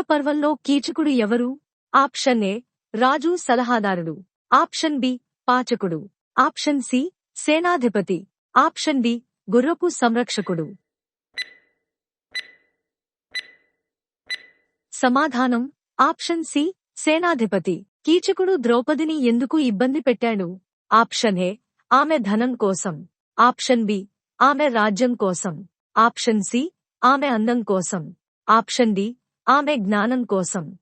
పర్వంలో కీచకుడు ఎవరు? ఆప్షన్ ఏ రాజు సలహాదారుడు. ఆప్షన్ బి పాచకుడు. ఆప్షన్ సి సేనాధిపతి. ఆప్షన్ డి గుర్రపు సంరక్షకుడు. సమాధానం ఆప్షన్ సి సేనాధిపతి. కీచకుడు ద్రౌపదిని ఎందుకు ఇబ్బంది పెట్టాడు? ఆప్షన్ ఏ ఆమె ధనం కోసం. ఆప్షన్ బి ఆమె రాజ్యం కోసం. ఆప్షన్ సి ఆమె అందం కోసం. ఆప్షన్ డి ఆమె జ్ఞానం కోసం.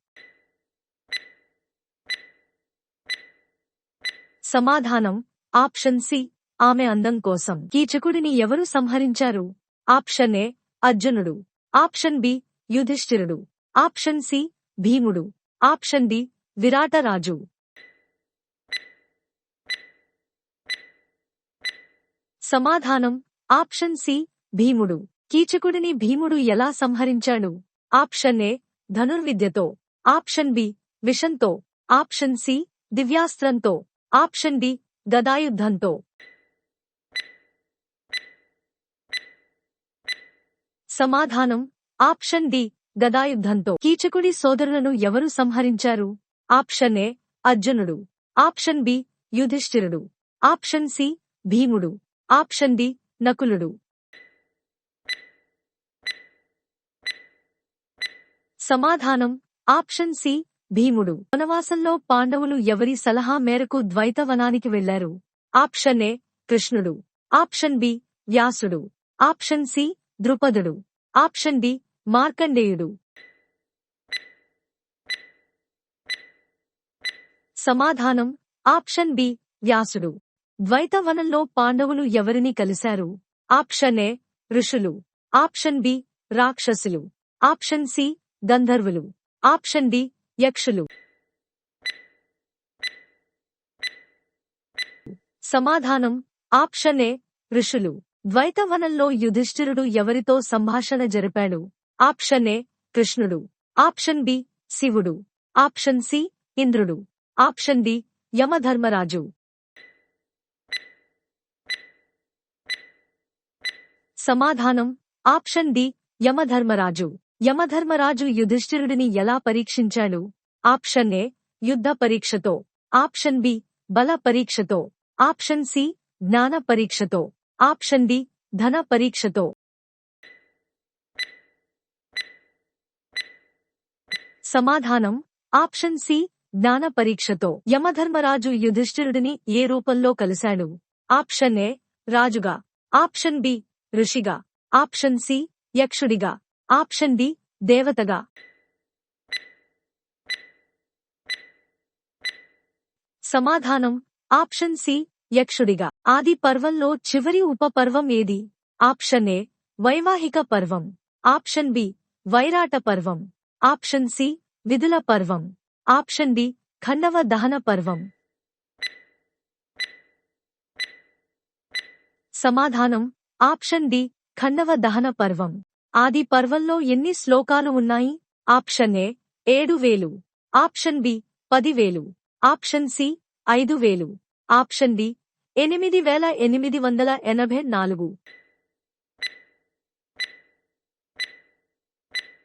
సమాధానం ఆప్షన్ సి ఆమె అందం కోసం. కీచకుడిని ఎవరు సంహరించారు? ఆప్షన్ ఏ అర్జునుడు. ఆప్షన్ బి యుధిష్ఠిరుడు. ఆప్షన్ సి భీముడు. ఆప్షన్ డి విరాటరాజు. సమాధానం ఆప్షన్ సి భీముడు. కీచకుడిని భీముడు ఎలా సంహరించాడు? ఆప్షన్ ఏ ధనుర్విద్యతో. ఆప్షన్ బి విషంతో. ఆప్షన్ సి దివ్యాస్త్రంతో. ఆప్షన్ డి గదాయుద్ధంతో. సమాధానం ఆప్షన్ డి గదాయుద్ధంతో. కీచకుడి సోదరులను ఎవరు సంహరించారు? ఆప్షన్ ఏ అర్జునుడు. ఆప్షన్ బి యుధిష్ఠిరుడు. ఆప్షన్ సి భీముడు. ఆప్షన్ డి నకులుడు. సమాధానం. ఆప్షన్ సి భీముడు. వనవాసంలో పాండవులు ఎవరి సలహా మేరకు ద్వైతవనానికి వెళ్ళారు ఆప్షన్ ఏ కృష్ణుడు. ఆప్షన్ బి వ్యాసుడు. ఆప్షన్ సి ద్రుపదుడు. ఆప్షన్ డి మార్కండేయుడు. సమాధానం. ఆప్షన్ బి వ్యాసుడు. ద్వైతవనంలో పాండవులు ఎవరిని కలిశారు? ఆప్షన్ ఏ ఋషులు. ఆప్షన్ బి రాక్షసులు. ఆప్షన్ సి గంధర్వులు. ఆప్షన్ డి యక్షులు. సమాధానం ఆప్షన్ ఏ ఋషులు. ద్వైతవనంలో యుధిష్ఠిరుడు ఎవరితో సంభాషణ జరిపాడు? ఆప్షన్ ఏ కృష్ణుడు. ఆప్షన్ బి శివుడు. ఆప్షన్ సి ఇంద్రుడు. ఆప్షన్ డి యమధర్మరాజు. సమాధానం ఆప్షన్ డి యమధర్మరాజు. యమధర్మరాజు యుధిష్ఠిరుడిని ఎలా పరీక్షించాడు? ఆప్షన్ ఏ యుద్ధ పరీక్షతో. ఆప్షన్ బి బల పరీక్షతో. ఆప్షన్ సి జ్ఞాన పరీక్షతో. ఆప్షన్ డి ధన పరీక్షతో. సమాధానం ఆప్షన్ సి జ్ఞాన పరీక్షతో. యమధర్మరాజు యుధిష్ఠిరుడిని ఏ రూపంలో కలిశాడు? ఆప్షన్ ఏ రాజుగా. ఆప్షన్ బి ఋషిగా. ఆప్షన్ సి యక్షుడిగా. ఆప్షన్ డి దేవతగా. సమాధానం ఆప్షన్ సి యక్షుడిగా. ఆది పర్వంలో చివరి ఉపపర్వం ఏది? ఆప్షన్ ఏ వైవాహిక పర్వం. ఆప్షన్ బి వైరాట పర్వం. ఆప్షన్ సి విధుల పర్వం. ఆప్షన్ డి ఖండవ దహన పర్వం. సమాధానం ఆప్షన్ డి ఖండవ దహన పర్వం. ఆది పర్వంలో ఎన్ని శ్లోకాలు ఉన్నాయి? ఆప్షన్ ఏ ఏడు వేలు. ఆప్షన్ బి పదివేలు. ఆప్షన్ సి ఐదు వేలు. ఆప్షన్ డి ఎనిమిది వేల ఎనిమిది వందల ఎనభై నాలుగు.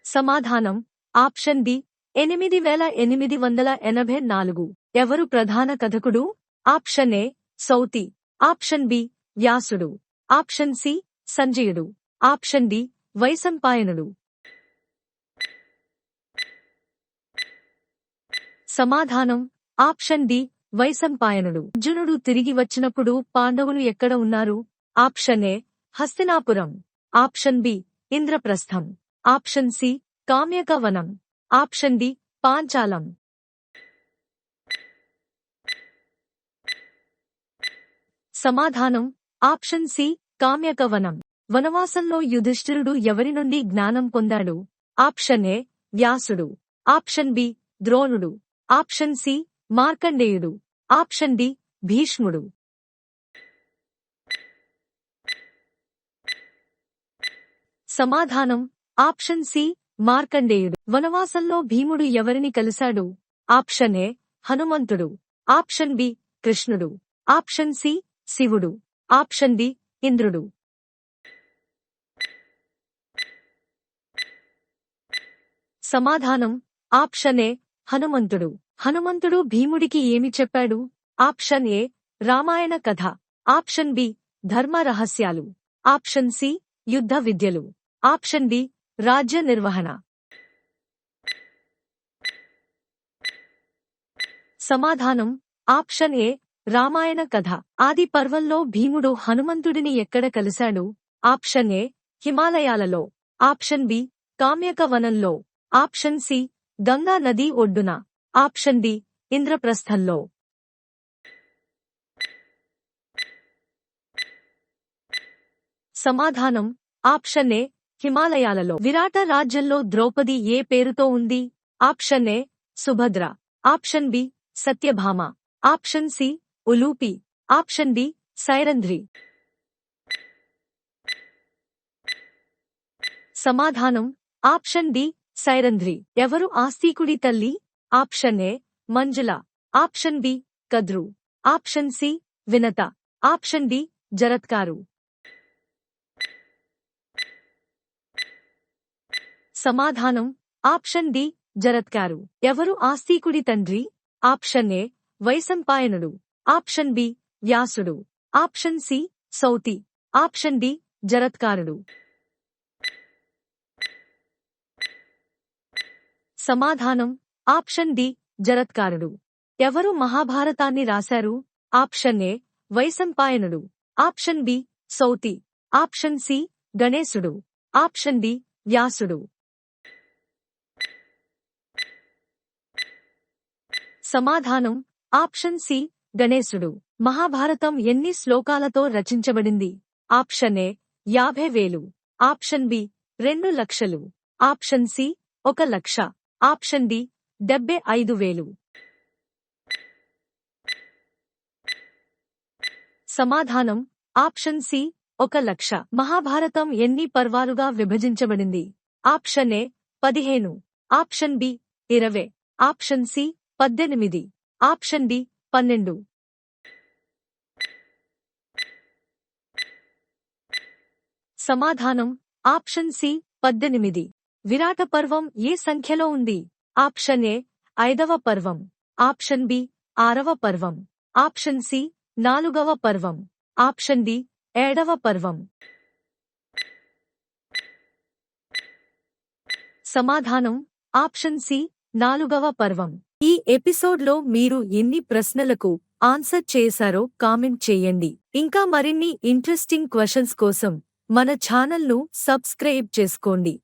సమాధానం ఆప్షన్ డి ఎనిమిది వేల ఎనిమిది వందల ఎనభై నాలుగు. ఎవరు ప్రధాన కథకుడు? Option A Sauti. Option B వ్యాసుడు. ఆప్షన్ సి సంజయుడు. ఆప్షన్ డి వైసంపాయనుడు సమాధానం. ఆప్షన్ డి వైసంపాయనుడు అర్జునుడు తిరిగి వచ్చినప్పుడు పాండవులు ఎక్కడ ఉన్నారు? Option A Hastinapuram. Option B Indraprastham. Option C కామ్యకవనం. Option D Panchalam. సమాధానం. ఆప్షన్ సి కామ్యకవనం. వనవాసంలో యుధిష్ఠిరుడు ఎవరి నుండి జ్ఞానం పొందాడు? ఆప్షన్ ఏ వ్యాసుడు. ఆప్షన్ బి ద్రోణుడు. ఆప్షన్ సి మార్కండేయుడు. ఆప్షన్ డి భీష్ముడు. సమాధానం ఆప్షన్ సి మార్కండేయుడు. వనవాసంలో భీముడు ఎవరిని కలిశాడు? ఆప్షన్ ఏ హనుమంతుడు. ఆప్షన్ బి కృష్ణుడు. ఆప్షన్ సి శివుడు. ఆప్షన్ డి ఇంద్రుడు. సమాధానం. ఆప్షన్ ఏ హనుమంతుడు. హనుమంతుడు భీముడికి ఏమి చెప్పాడు? ఆప్షన్ ఏ రామాయణ కథ. ఆప్షన్ బి ధర్మ రహస్యాలు. ఆప్షన్ సి యుద్ధ విద్యలు. ఆప్షన్ డి రాజ్య నిర్వహణ. సమాధానం ఆప్షన్ ఏ రామాయణ కథ. ఆది పర్వంలో భీముడు హనుమంతుడిని ఎక్కడ కలిశాడు? ఆప్షన్ ఏ హిమాలయాలలో. ఆప్షన్ బి కామ్యక వనంలో ఆప్షన్ సి గంగా నది ఒడ్డున. ఆప్షన్ డి ఇంద్రప్రస్థంలో. సమాధానం ఆప్షన్ ఏ హిమాలయాలలో. విరాట రాజ్యంలో ద్రౌపది ఏ పేరుతో ఉంది? Option A Subhadra. Option B Satyabhama. Option C Ulupi. Option D Sairandhri. సమాధానం ఆప్షన్ డి సైరంధ్రి. ఎవరు ఆస్తికుడి తల్లి? Option A Manjula. Option B Kadru. Option C Vinata. Option D Jaratkaru. సమాధానం ఆప్షన్ డి జరత్కారు. ఎవరు ఆస్తికుడి తండ్రి? ఆప్షన్ ఏ వైసంపాయనుడు ఆప్షన్ బి వ్యాసుడు. Option C Sauti. Option D జరత్కారుడు. సమాధానం. Option D. జరత్కారుడు. ఎవరు మహాభారతాన్ని రాశారు? Option A. వైసంపాయనుడు option B. Sauti. Option C. గణేశుడు. Option D. వ్యాసుడు. సమాధానం. Option C. గణేశుడు. మహాభారతం ఎన్ని శ్లోకాలతో రచించబడింది? Option A. యాభై వేలు. Option B. రెండు లక్షలు. Option C. ఒక లక్ష. ఆప్షన్ డి డెబ్బై ఐదు వేలు. సమాధానం ఆప్షన్ సి ఒక లక్ష. మహాభారతం ఎన్ని పర్వాలుగా విభజించబడింది? ఆప్షన్ ఏ పదిహేను. ఆప్షన్ బి ఇరవై. ఆప్షన్ సి పద్దెనిమిది. ఆప్షన్ డి పన్నెండు. సమాధానం ఆప్షన్ సి పద్దెనిమిది. విరాట పర్వం ఏ సంఖ్యలో ఉంది? ఆప్షన్ ఏ ఐదవ పర్వం. ఆప్షన్ బి ఆరవ పర్వం. ఆప్షన్ సి నాలుగవ పర్వం. ఆప్షన్ డి ఏడవ పర్వం. సమాధానం ఆప్షన్ సి నాలుగవ పర్వం. ఈ ఎపిసోడ్లో మీరు ఎన్ని ప్రశ్నలకు ఆన్సర్ చేశారో కామెంట్ చేయండి. ఇంకా మరిన్ని ఇంట్రెస్టింగ్ క్వశ్చన్స్ కోసం మన ఛానల్ను సబ్స్క్రైబ్ చేసుకోండి.